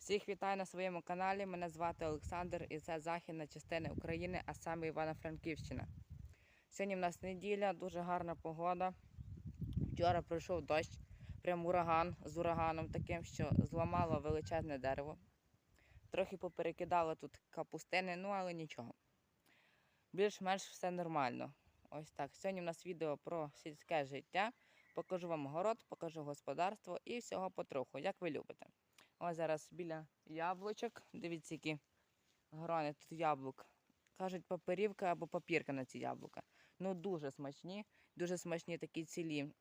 Всіх вітаю на своєму каналі. Мене звати Олександр і це західна частина України, а саме Івано-Франківщина. Сьогодні в нас неділя, дуже гарна погода. Вчора пройшов дощ, прям ураган з ураганом таким, що зламало величезне дерево. Трохи поперекидало тут капустини, ну але нічого. Більш-менш все нормально. Ось так. Сьогодні в нас відео про сільське життя. Покажу вам город, покажу господарство і всього потроху, як ви любите. Ось зараз біля яблучок. Дивіться, які грони тут яблук. Кажуть, паперівка або папірка на ці яблука. Ну, дуже смачні, дуже смачні такі цілі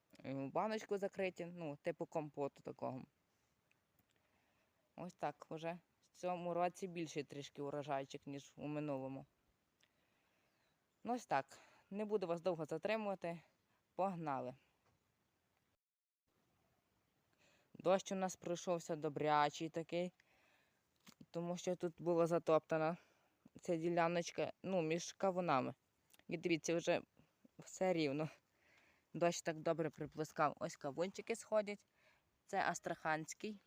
баночку закриті, ну, типу компоту такого. Ось так вже в цьому році більший трішки урожайчик, ніж у минулому. Ну, ось так. Не буду вас довго затримувати. Погнали. Дощ у нас пройшовся добрячий такий, тому що тут була затоптана ця діляночка ну, між кавунами. І дивіться, вже все рівно. Дощ так добре приплескав. Ось кавунчики сходять. Це астраханський,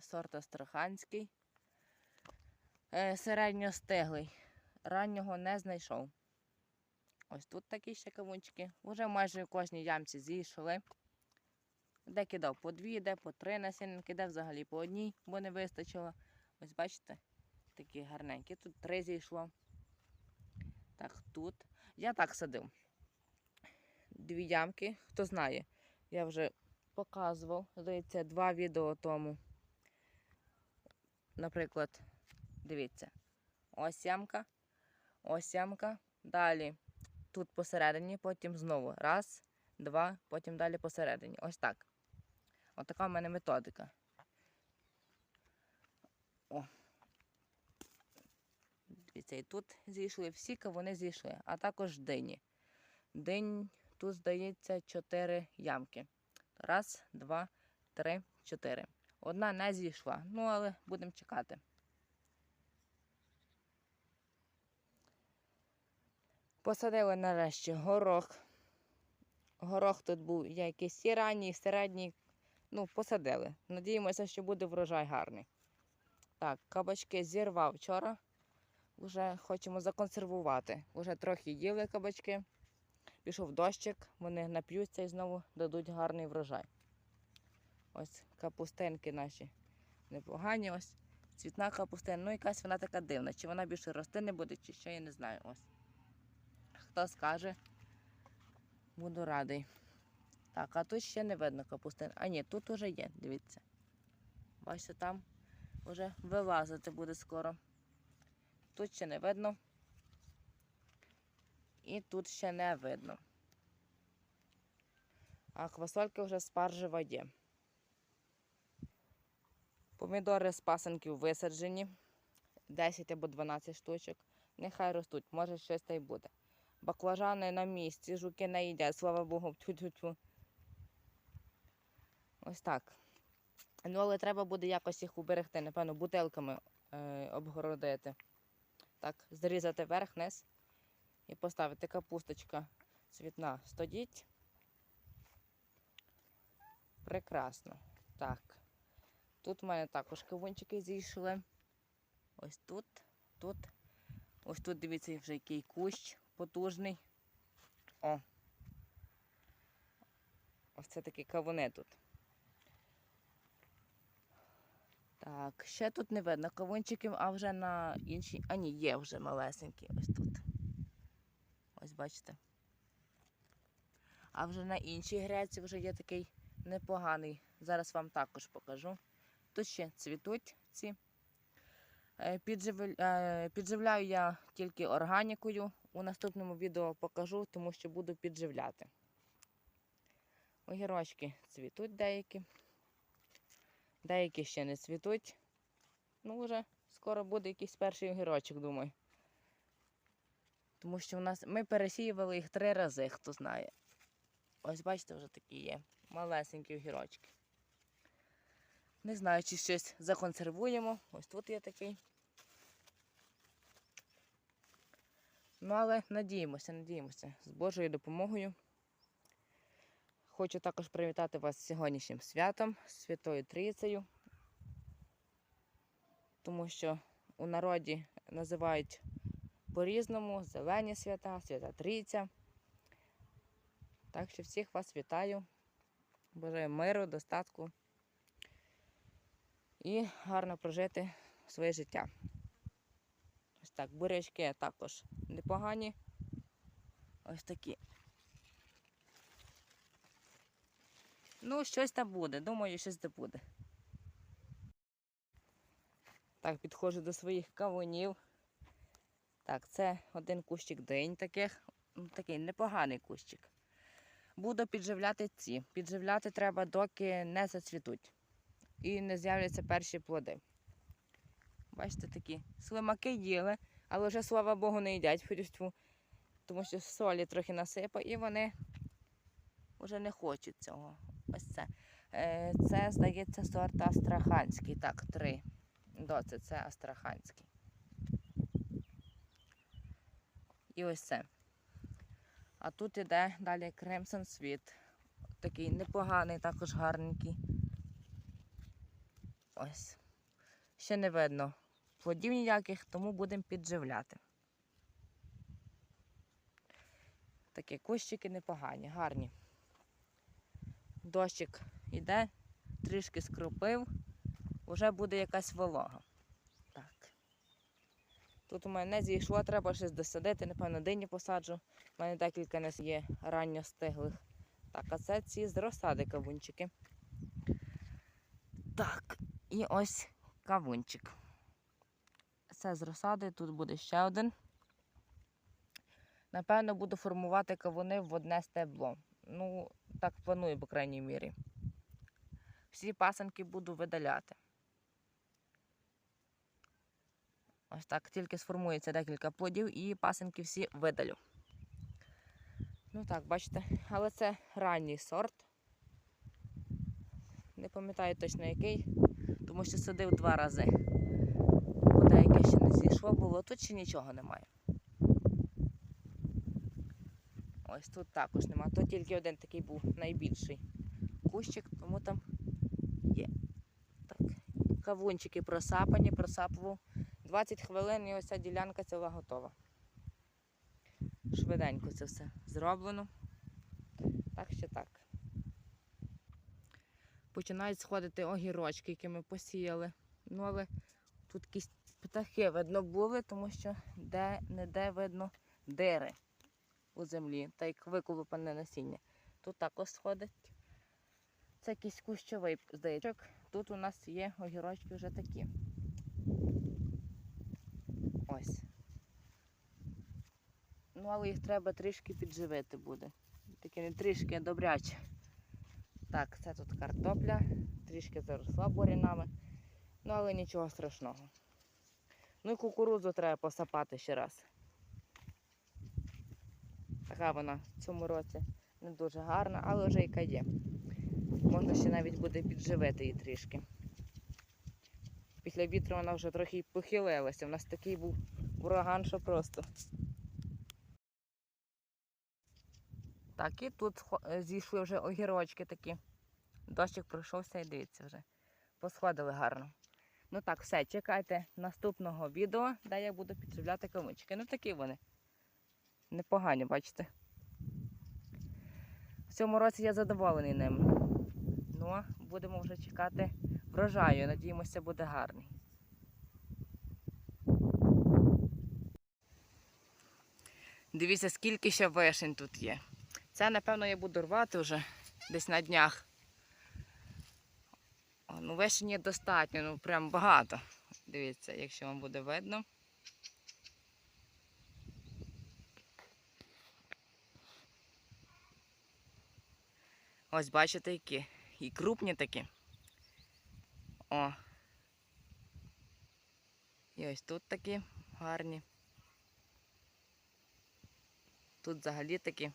сорт астраханський. Е, середньостиглий. Раннього не знайшов. Ось тут такі ще кавунчики. Уже майже в кожній ямці зійшли. Де кидав по дві, де по три насінинки, де взагалі по одній, бо не вистачило. Ось бачите, такі гарненькі. Тут три зійшло. Так, тут. Я так садив. Дві ямки, хто знає, я вже показував. Здається, два відео тому. Наприклад, дивіться, ось ямка, ось ямка. Далі тут посередині, потім знову раз, два, потім далі посередині. Ось так. Отака в мене методика. О. Дивіться, і тут зійшли всі кавуни зійшли, а також дині. Динь тут, здається, чотири ямки. Раз, два, три, чотири. Одна не зійшла. Ну, але будемо чекати. Посадили нарешті горох. Горох тут був якийсь і ранній, і середній. Ну, посадили. Надіємося, що буде врожай гарний. Так, кабачки зірвав вчора. Вже хочемо законсервувати. Уже трохи їли кабачки. Пішов дощик, вони нап'ються і знову дадуть гарний врожай. Ось капустинки наші непогані. Ось цвітна капустина. Ну, якась вона така дивна. Чи вона більше рости не буде, чи що, я не знаю. Ось. Хто скаже, буду радий. Так, а тут ще не видно капустин. А ні, тут уже є, дивіться. Бачите, там вже вилазити буде скоро. Тут ще не видно. І тут ще не видно. А квасольки вже спаржева є. Помідори з пасенків висаджені. 10 або 12 штучок. Нехай ростуть, може щось та й буде. Баклажани на місці, жуки не їдять, слава Богу, тьфу-тьфу-тьфу. Ось так. Ну, але треба буде якось їх уберегти, напевно, бутилками е, обгородити. Так, зрізати верх, низ і поставити капусточка цвітна стоїть. Прекрасно. Так. Тут в мене також кавунчики зійшли. Ось тут, тут. Ось тут, дивіться, вже який кущ потужний. О. Ось це такі кавуни тут. Так, ще тут не видно кавунчиків, а вже на іншій. А ні, є вже малесенькі ось тут. Ось бачите. А вже на іншій гряці вже є такий непоганий. Зараз вам також покажу. Тут ще цвітуть ці. Е, е, Підживляю я тільки органікою. У наступному відео покажу, тому що буду підживляти. Огірочки цвітуть деякі. Деякі ще не цвітуть. Ну, вже скоро буде якийсь перший огірочок, думаю. Тому що в нас ми пересіювали їх три рази, хто знає. Ось бачите, вже такі є. Малесенькі огірочки. Не знаю, чи щось законсервуємо. Ось тут є такий. Ну, але надіємося, надіємося. З Божою допомогою. Хочу також привітати вас з сьогоднішнім святом, Святою Трійцею. тому що у народі називають по-різному зелені свята, свята Трійця. Так що всіх вас вітаю. Бажаю миру, достатку і гарно прожити своє життя. Ось так, бурячки також непогані. Ось такі. Ну, щось там буде. Думаю, щось там буде. Так, підходжу до своїх кавунів. Так, це один кущик день таких. Ну, Такий непоганий кущик. Буду підживляти ці. Підживляти треба, доки не зацвітуть. І не з'являться перші плоди. Бачите, такі слимаки їли, але вже, слава Богу, не їдять тому що солі трохи насипав і вони вже не хочуть цього. Ось це. Е, Це, здається, сорт астраханський. Так, три. Доце, це астраханський. І ось це. А тут іде далі Кремсон Світ. Такий непоганий, також гарненький. Ось. Ще не видно плодів ніяких, тому будемо підживляти. Такі кущики непогані, гарні. Дощик іде, трішки скропив, вже буде якась волога. Так. Тут у мене не зійшло, треба щось досадити, напевно, дині посаджу. У мене декілька не є ранньо стиглих. Так, а це ці з розсади кавунчики. Так, і ось кавунчик. Це з розсади, тут буде ще один. Напевно, буду формувати кавуни в одне стебло. Ну, так планую, по крайній мірі. Всі пасенки буду видаляти. Ось так, тільки сформується декілька плодів і пасенки всі видалю. Ну так, бачите, але це ранній сорт. Не пам'ятаю точно який, тому що садив два рази. Бо деяке ще не зійшло було, тут ще нічого немає. Ось тут також нема. Тут тільки один такий був найбільший кущик, тому там є. Так. Кавунчики просапані, просапував. 20 хвилин і ось ця ділянка ціла готова. Швиденько це все зроблено. Так що так. Починають сходити огірочки, які ми посіяли. Ну, але тут якісь птахи видно були, тому що де-не-де видно дири у землі, та як виколупане насіння. Тут також сходить. Це якийсь кущовий здається. Тут у нас є огірочки вже такі. Ось. Ну, але їх треба трішки підживити буде. Таке не трішки, а добряче. Так, це тут картопля, трішки заросла бурянами. Ну, але нічого страшного. Ну і кукурудзу треба посапати ще раз. Така вона в цьому році не дуже гарна, але вже яка є. Можна ще навіть буде підживити її трішки. Після вітру вона вже трохи похилилася. У нас такий був ураган, що просто. Так, і тут е, зійшли вже огірочки такі. Дощик пройшовся і дивіться вже. Посходили гарно. Ну так, все, чекайте наступного відео, де я буду підживляти кавунчики. Ну такі вони. Непогані, бачите. В цьому році я задоволений ними. Ну, будемо вже чекати врожаю. Надіємося, буде гарний. Дивіться, скільки ще вишень тут є. Це, напевно, я буду рвати вже десь на днях. О, ну, вишень є достатньо, ну прям багато. Дивіться, якщо вам буде видно. Ось бачите, які. І крупні такі. О. І ось тут такі гарні. Тут взагалі такі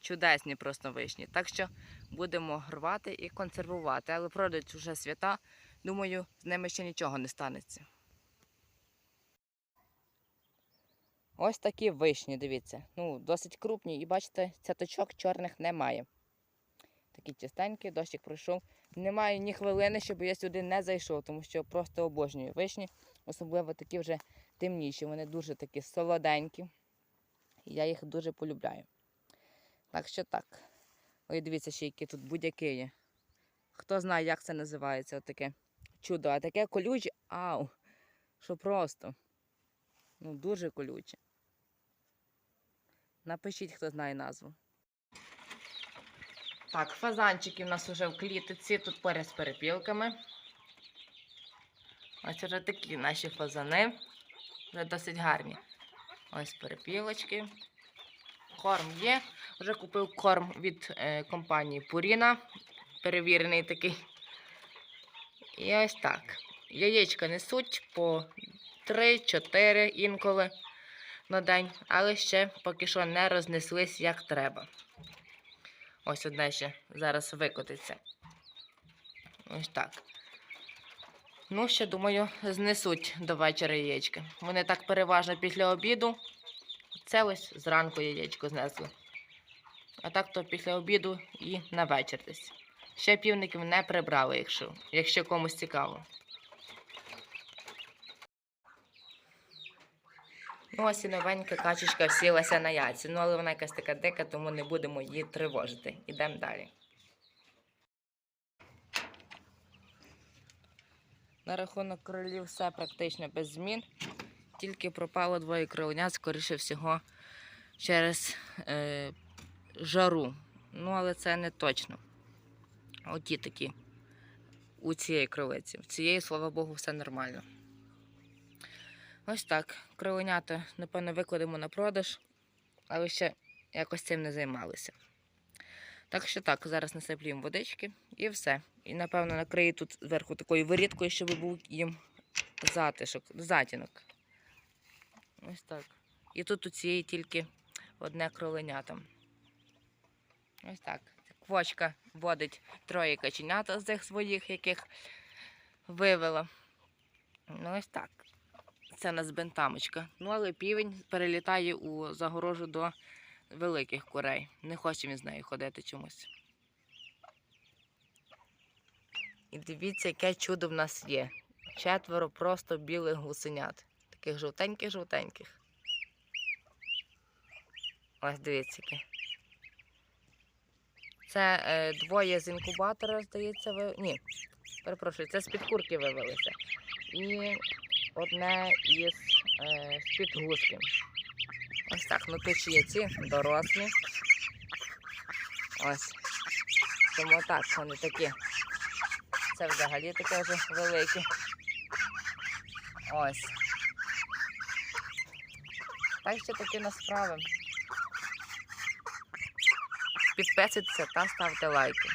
чудесні просто вишні. Так що будемо рвати і консервувати. Але пройдуть вже свята. Думаю, з ними ще нічого не станеться. Ось такі вишні, дивіться. Ну, досить крупні. І бачите, цяточок чорних немає. Такі чистенькі, дощик пройшов. Немає ні хвилини, щоб я сюди не зайшов, тому що просто обожнюю вишні, особливо такі вже темніші. Вони дуже такі солоденькі. Я їх дуже полюбляю. Так що так. Ой, дивіться, ще які тут будь-які є. Хто знає, як це називається, таке чудо, а таке колюче, ау, що просто. Ну, дуже колюче. Напишіть, хто знає назву. Так, фазанчики в нас вже в клітиці, тут поряд з перепілками. Ось вже такі наші фазани. Вже досить гарні. Ось перепілочки. Корм є. Вже купив корм від е, компанії Purina. Перевірений такий. І ось так. Яєчка несуть по 3-4 інколи на день, але ще поки що не рознеслись як треба. Ось одне ще зараз викотиться. Ось так. Ну, ще думаю, знесуть до вечора яєчки. Вони так переважно після обіду. Це ось зранку яєчко знесли. А так то після обіду і на вечір десь. Ще півників не прибрали, якщо, якщо комусь цікаво. Ось і новенька качечка всілася на яйці. Ну, але вона якась така дика, тому не будемо її тривожити. Ідемо далі. На рахунок кролів все практично без змін. Тільки пропало двоє кроленят, скоріше всього, через е, жару. Ну, але це не точно. Оті такі у цієї кролиці. В цієї, слава Богу, все нормально. Ось так. Кроленята, напевно, викладемо на продаж, але ще якось цим не займалися. Так що так, зараз насиплюємо водички і все. І, напевно, накрию тут зверху такою вирідкою, щоб був їм затишок, затінок. Ось так. І тут у цієї тільки одне кроленя там. Ось так. Квочка водить троє каченята з цих своїх, яких вивела. Ну, ось так. Це нас бентамочка. Ну, але півень перелітає у загорожу до великих курей. Не хоче він з нею ходити чомусь. І дивіться, яке чудо в нас є. Четверо просто білих гусенят. Таких жовтеньких-жовтеньких. Ось дивіться яке. Це е, двоє з інкубатора, здається, ви. Ні, перепрошую, це з-під курки вивелися. І одне із е, з-під. Ось так, ну тут є ці дорослі. Ось. Тому так, вони такі. Це взагалі таке вже велике. Ось. Так що такі на справи. Підписуйтеся та ставте лайки.